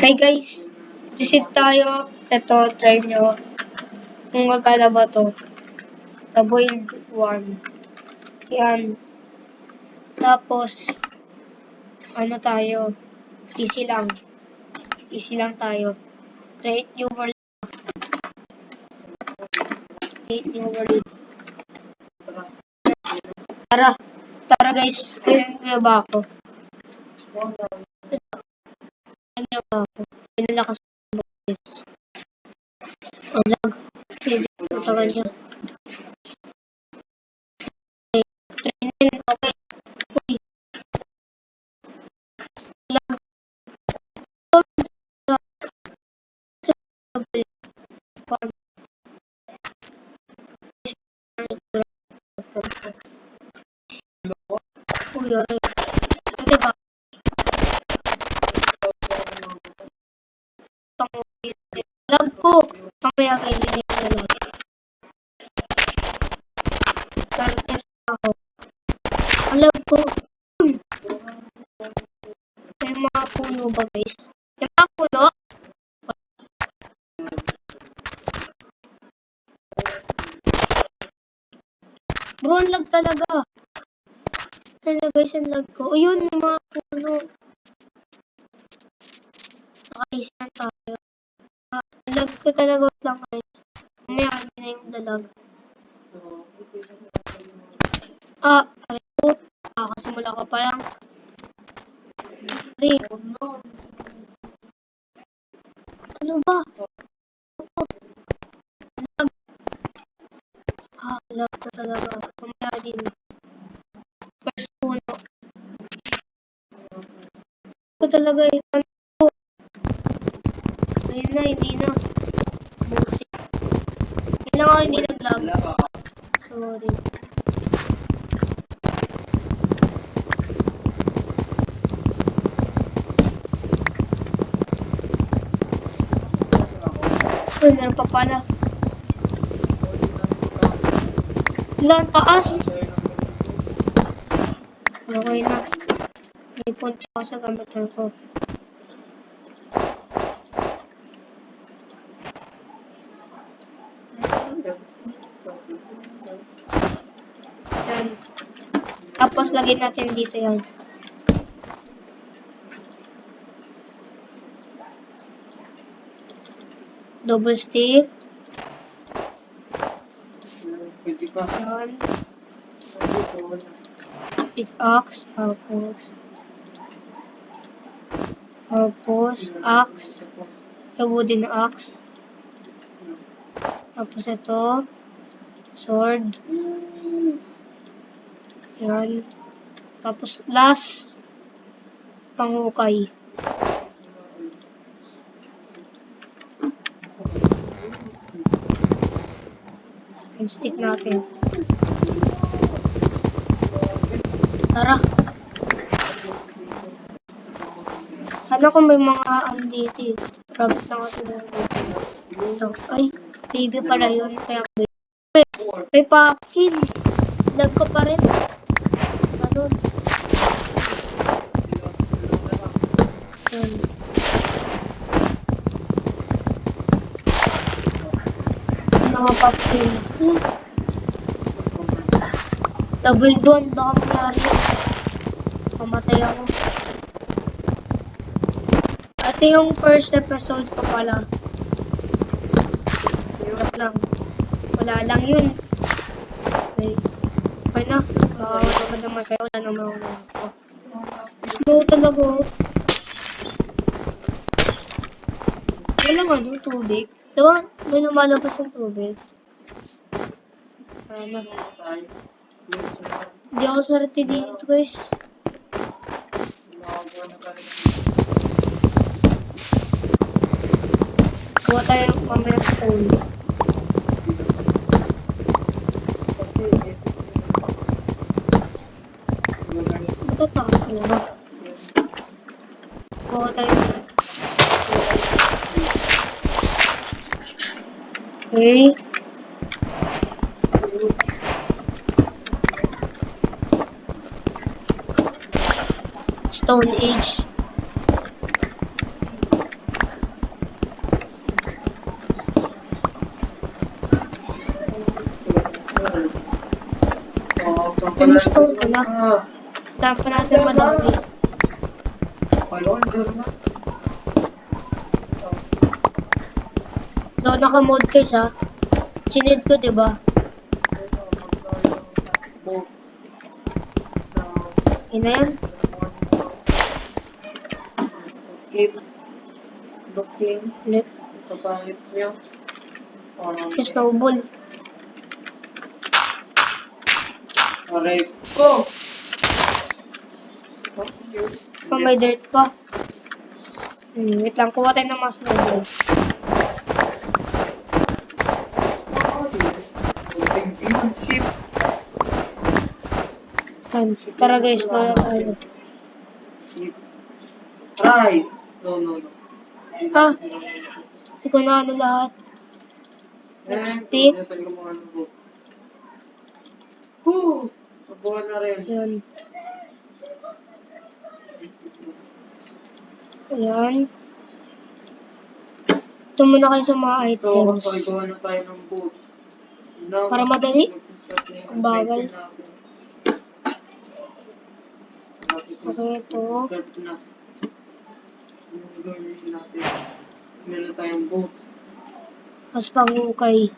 Hi guys, visit tayo. Ito, try nyo. Kung magkala ba to. The boiled one. Yan. Tapos, ano tayo? Easy lang. Easy lang tayo. Create new world. Create new world. Tara. Tara guys, create nyo ba ako? Create nyo ba ako? Pinalakas ko guys. Ang lag. Hindi ko tagal niya. Okay. Trainin, okay. Uy. Lag. Farm. Uy, Ko na lag. Pero test ako. Ang lag ko. Hmm. May mga puno ba guys? May mga puno? Bro, lag talaga. Ano guys, ang lag ko. O yun, may mga puno. Nakaisa na tayo. Lag ko talaga lang guys. Mamaya hindi na yung dalag. Ah, pare ko. Kakasimula ko pa lang. Pare. Ano ba? Lag. Ah, lag ko talaga. Mamaya din. First puno. Ko talaga eh. Ano ko? Ayun na, hindi na. Buti. Hindi na ako hindi nag-lag. Sorry. Uy, meron pa pala. Ilan taas? Okay na. May punta ako sa gamitan ko. Tapos lagyan natin dito yan. Double stick. Pwede pa. Yan. Pickaxe. Tapos. Tapos, axe. Yung wooden axe. Tapos ito. Sword. Yan. Tapos last. Panghukay. Stick natin. Tara. Sana kung may mga ano dito eh. Rabbit lang ako Ito. Ay, baby pala yun. Kaya may... May, may pakin. Lag ko pa rin. Ganun. Yun. Mga pakin. Double doon. Baka mangyari. Pamatay ako. Ito yung first episode ko pala. Joke lang. Wala lang yun. Okay. Okay na. Makakawala ka naman kayo. Wala naman ako na ako. Slow talaga. oh. Wala nga ano, tubig. Diba? May lumalabas ng tubig. Na. Hindi ako swerte dito guys. Kuha tayo mamaya sa phone. Stone Age. Eu não estou lá. Dá pra ter uma So, naka-mode kayo siya. Sinid ko, di ba? Boat. Yun na yan. Keep looking. Ulit. Kapalit niyo. Parang Yung snowball. Fuck you. Oh, may dirt pa. Hmm, wait lang. Kuha tayo ng mga snowball. Yan. Tara guys, kaya tayo. Try! No, no, no. Ah. Hindi ko na ano lahat. Next ko. Whew! Nabuhan na rin. Yan. Ayan. Ito muna kayo sa mga So, items. gawa na tayo ng boat. Para madali? Ang bagal. Ito. Start na. Yung gawin natin. Meron tayong boat. Mas pangukay.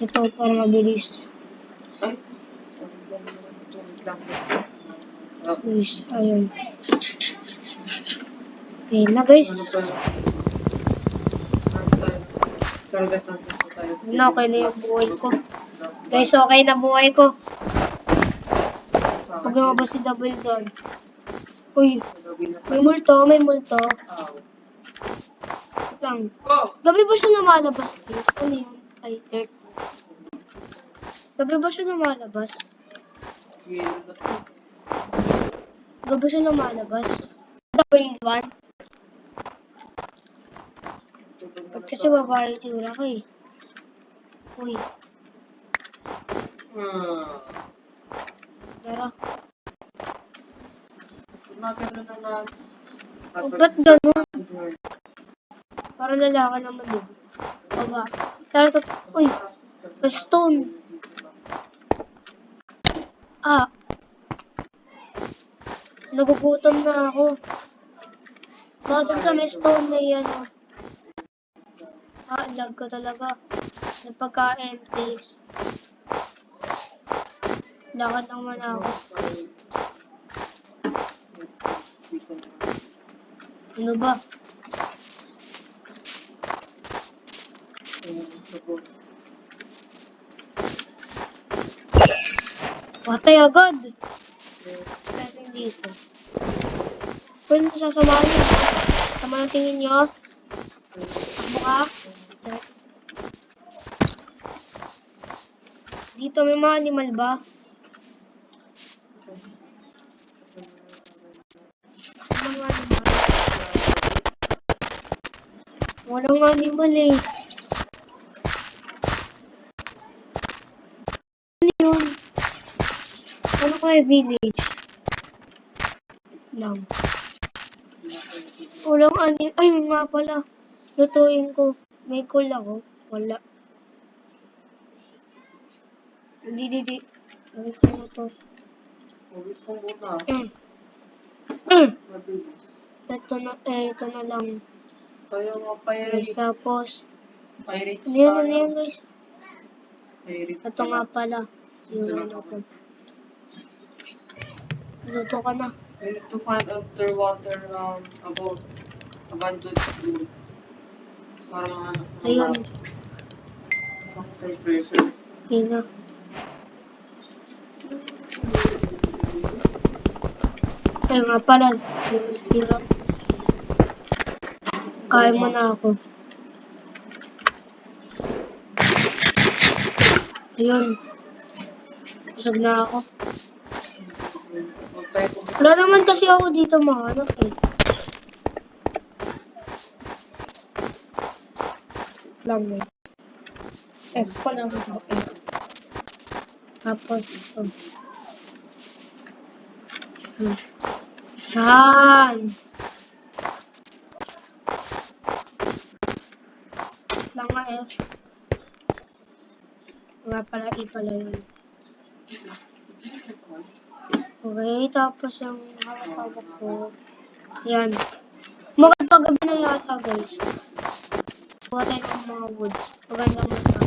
Ito para mabilis. Ay! Guys, ayun. Okay na guys. ano okay na yung buhay ko. Guys, okay na buhay ko. Pag lumabas si Double doon. Uy, may multo, may multo. Lang. Gabi ba siya lumalabas, guys? Ano yun? Ay, dirt. Gabi ba siya lumalabas? Gabi ba siya lumalabas? Double one? Ba't babae yung tura ko eh? Uy, Ah. tara. Tumagal na naman. Oh, ba't ganun? Para lalaki naman din. Baba. Tara, tot. Uy, may stone. Ah. Nagugutom na ako. Bakit ka may stone na yan? ah? Ah, lag ko talaga. May pagkain, please. Lakad naman ako. Ano ba? Patay agad. Pwede dito. Pwede na sasamahan niyo. Tama ng tingin niyo. Takbo ka. Dito may mga animal ba? Walang animal eh. Ano yun? Ano kaya village? Lang. Walang ani... Ay, nga pala. Lutuin ko. May cool ako. Wala. Hindi, di, di. Lagi ko na to. Mm. Mm. Ito na, eh, ito na lang. Kaya mga pirates. tapos, Pirates yan, tayo. yan, guys? Pirates Ito nga pala. Yung ano ko. Luto ka na. We need to find underwater um, about abandoned school. Parang ano. Ayun. Water pressure. Yun na. Kaya nga pala, sira. Kaya mo na ako. Ayun. Busog na ako. Wala naman kasi ako dito mahanap eh. Lang eh. F ko lang ako eh. Tapos ito. Hmm. Yan. F. Nga pala, E pala yun. Okay, tapos yung hawak-hawak ko. Yan. Magpagabi na yata, guys. Kuha tayo ng mga woods. Maganda mo tayo.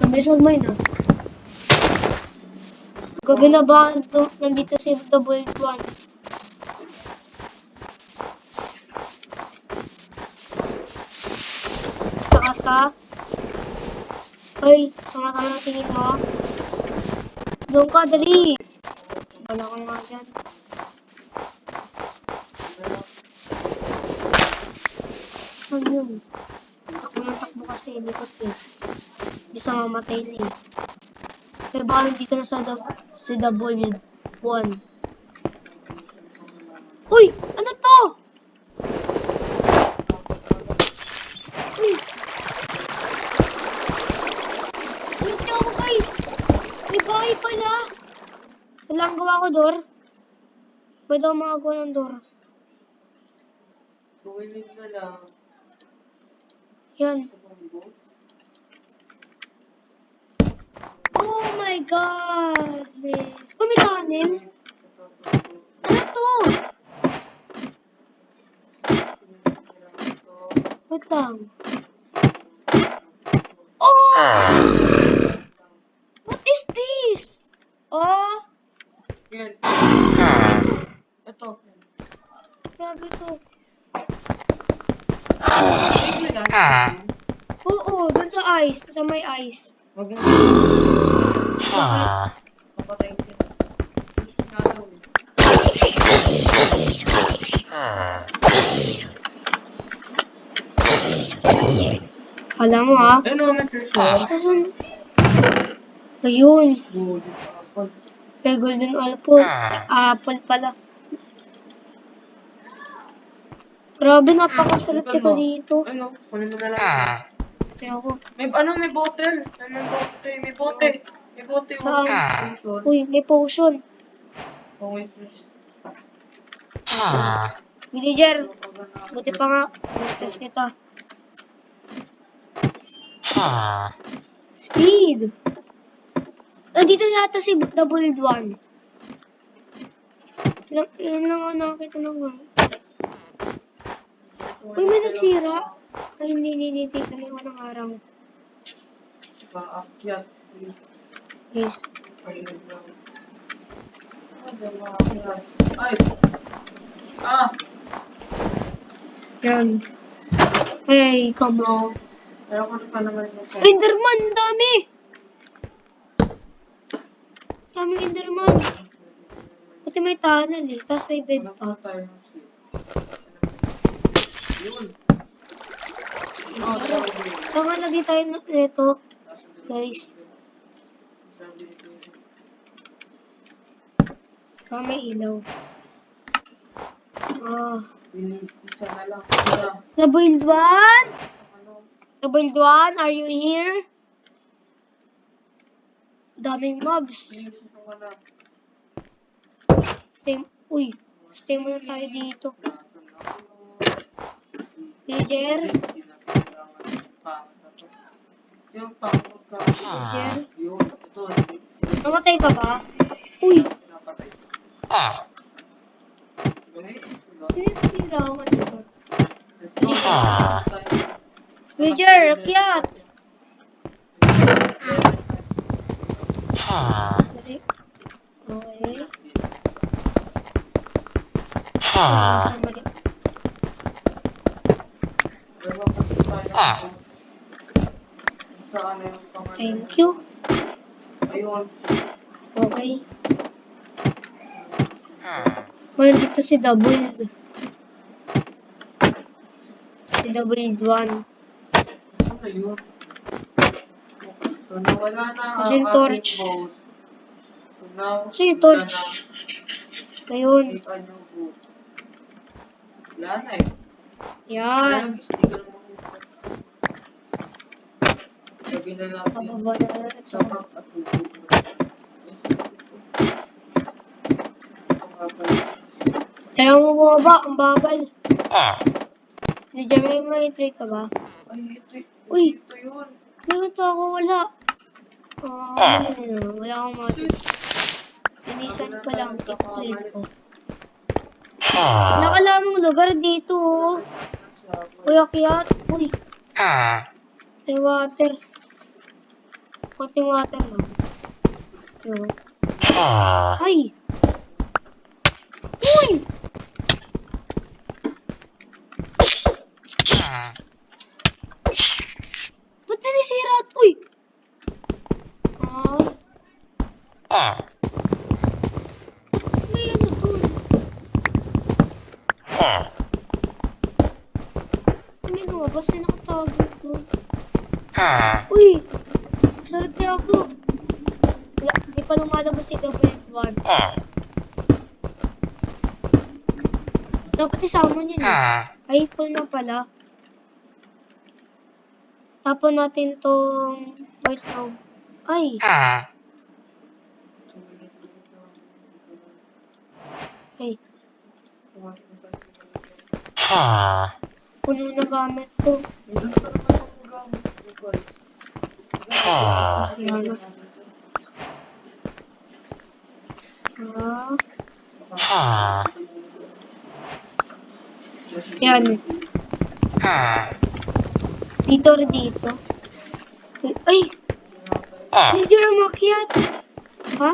Nabilis mag-mine ah. Gabi na ba ito- nandito si Bold One? Takas ka? Hoy, sama-sama na tingin mo. Doon ka, dali. Wala ka nga dyan. Ano yun? Takbo ng takbo kasi, likot eh. Bisa mamatay na eh. Kaya baka hindi ka na sa. Uy! Ano to? Uy! Niyo ako guys! May bahay pala! Wala ang gawa ko, Dor. Pwede ako makagawa ng door. Buwilig na lang. Yan. Oh my god! Kung may kanin? Ano to? Wait lang. Oh! What is this? Oh! Yan. Ito. Grabe to. May lahat. Oo, dun sa ice. Sa may ice. Wag mo. Papatayin kita. Ulo. Kala mo ha? Ayun o, may treasure. Asan? Ayun. Apple. May golden apple. Apple pala. Grabe, napakasulit Tingnan ko mo. dito. Ayun o, kunin mo na lang. Kaya ako. May ano, may bottle. Ay, may bote, may bote. May bote. Saan? Uy, may potion. Oh, wait, wait. Villager, buti pa nga. Test kita. Speed! Nandito yata si Double One. Lang, yun lang ang nakakita ng one. Uy, may nagsira. Ay, hindi, hindi, hindi. Kaliwa ng araw. Paakyat. Please. Yes. Ay! Ah! Yan. Hey, come on. Pero kung pa naman. Enderman! Dami! Dami Enderman. Buti may tunnel eh. Tapos may bed pa. Tama lagi tayo na ito. Guys. Baka may ilaw. Ah. Pili- Isa na lang. Isa. Naboiled one? Naboiled one? Are you here? Daming mobs. Stay, uy. Stay muna tayo dito. Villager? Villager? Namatay ka ba? Uy. pinapatay. Ganit, diba? Sinisira ako dito. Let's go. Tayo. Villager, akyat! Dali. Okay. Yung pangalan? Thank you. Okay. Well, dito si Double. Si Double One. Saan na yun? So, nawala na ang Kasi yung torch. boat. So, now, Kasi yung torch. Ayun. Take a new boat. Wala na eh. Yan. Wala sticker mo. Lagyan na natin Pababa na sa ito. map at pala. Kaya mo bumaba, ang bagal. Hindi dyan may may tray ka ba? Ay, ito, Uy. ito yun. Dito ako, wala. Ah, ano yun, wala akong matis. Linisan ko lang, i-clean ko. Nakalamang lugar dito, oh. Kuya Kiyat, uy, may water. Konting water lang. Yo. Ay! Uy! Ba't nanisira? Uy! Ano dun? May lumabas na nakatawag dito. Uy! Swerte ako. Wala, di pa lumalabas si WS1. Dapat isama niyo na. Ay, full na pala. Tapon natin tong voice note. Ay, ay. Puno na gamit ko. Ano? Ah. Yan. Dito rin dito. Ay! Hindi na makiat. Ha?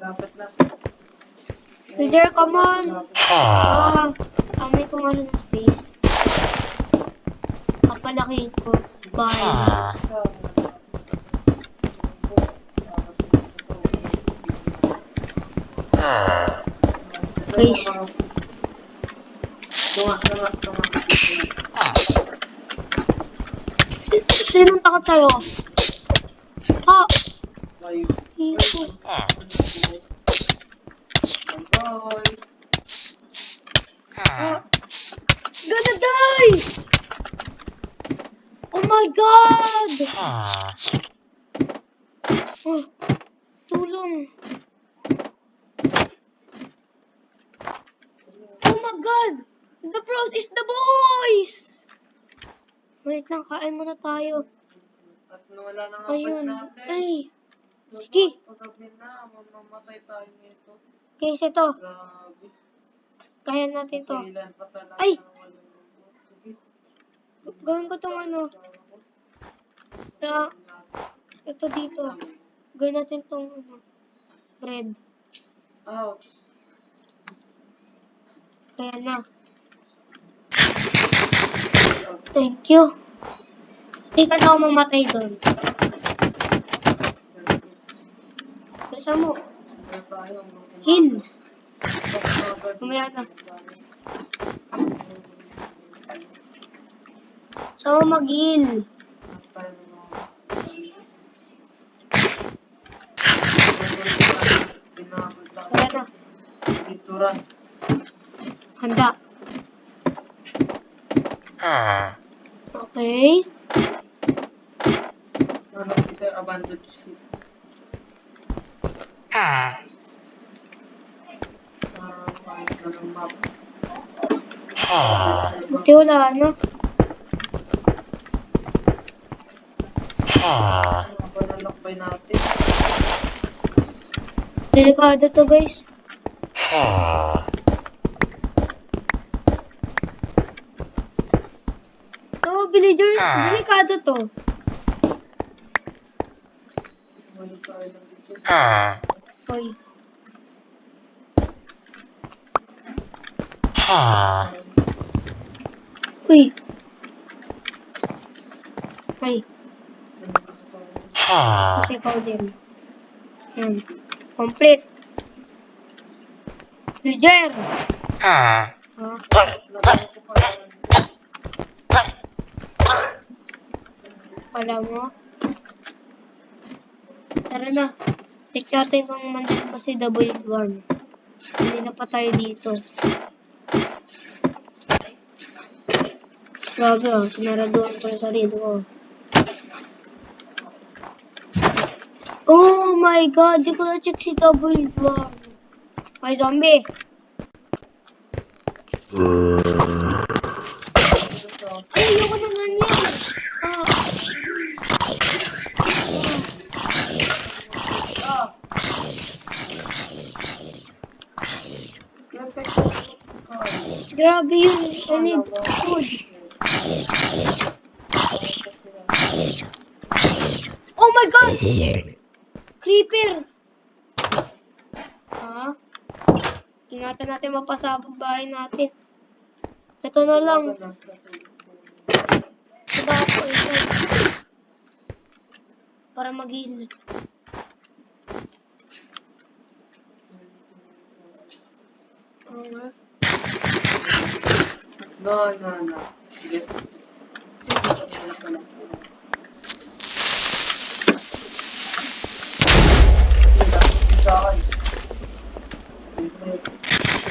Lapit na. Leader, come on. Ah, amay ko nga ng space. Kapalakihin ko. Bye. Guys, Tunga, tunga, tunga. si sinong takot sa'yo? Ha? Ay, Ito. bye. Ah. Gonna die! Oh my god! Oh, tulong. Oh my god! The pros is the boys! Wait lang, kain muna tayo. At nawala na nga Ayun. natin. Ay. Sige. Pagabi na, mamamatay tayo nito. Guys, ito. Grabe. Kaya natin to. Ay! Gawin ko tong ano. Na, ito dito. Gawin natin tong ano. Bread. Ouch. Kaya na. Thank you. Hindi ka na ako mamatay doon. Bisa mo. Heal. Mamaya na. So, mag-heal. Na. Pinturan. Handa. Okay. Ano kita abandoned ship. Parang kahit na ng map. Buti wala, ano? Ano? Delikado to, guys. To, villager, delikado to. Wala Hoy. Uy. Ay, kasi ikaw din. Yan. Complete. Villager! Ah. Pala mo. Tara na. Natin kung nandun pa si W1. Hindi na pa tayo dito. Roblox, Maradona, Tortarido. Oh my god, dicolete și dobui, doamne. o zombie! Ai, eu văd în mine! Grabe yun, I need food. Creeper! Ha? Ingatan natin mapasabog bahay natin. Ito na lang. Diba ako ito? Para mag-heal. No, no, no. Sige.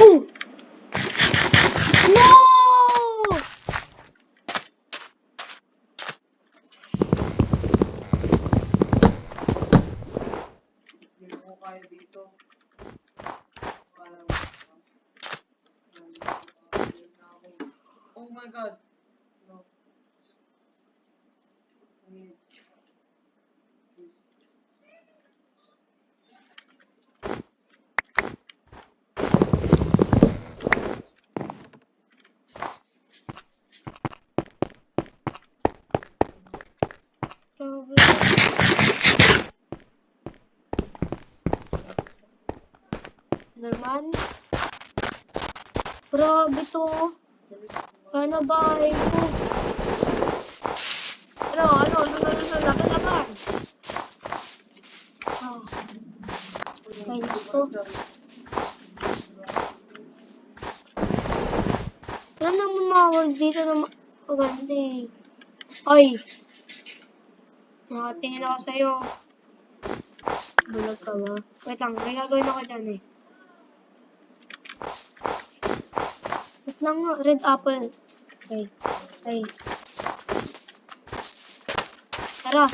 Ooh! No! Hindi ko kaya dito. Parang, Oh my god. No. Need- Grabe. Norman? Grabe to. Ano bahay ko? Ano, ano, ano, ano, ano, laban, laban. Ah. Kainis to. Wala naman mawag dito na ma- maganda eh. Ay! Nakatingin ako sa'yo. Bulag ka ba? Wait lang, may gagawin ako dyan eh. Wait lang nga, red apple. Okay, okay. Tara,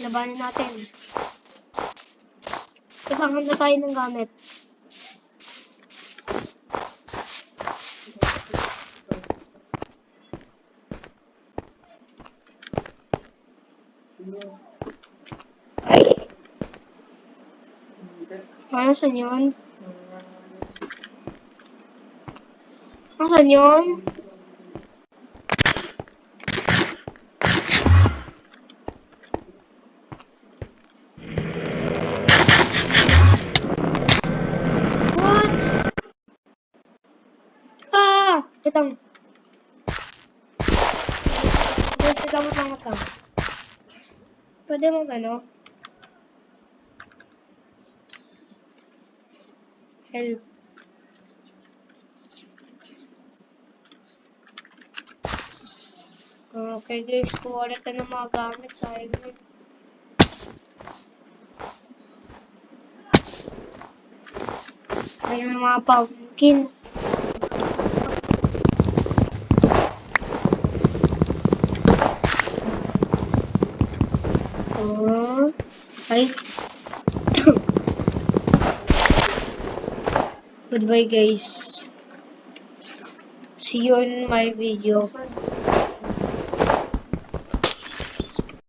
labanan natin. Wait lang, handa tayo ng gamit. Ano, saan yun? Nasaan yun? What? Ah! Lang, wait lang, wait lang. Pwede mo ano? Help. Okay guys, kuha tayo ng mga gamit. Sayang yun. Ay, may mga pumpkin. Oh. Ay. Goodbye guys. See you in my video.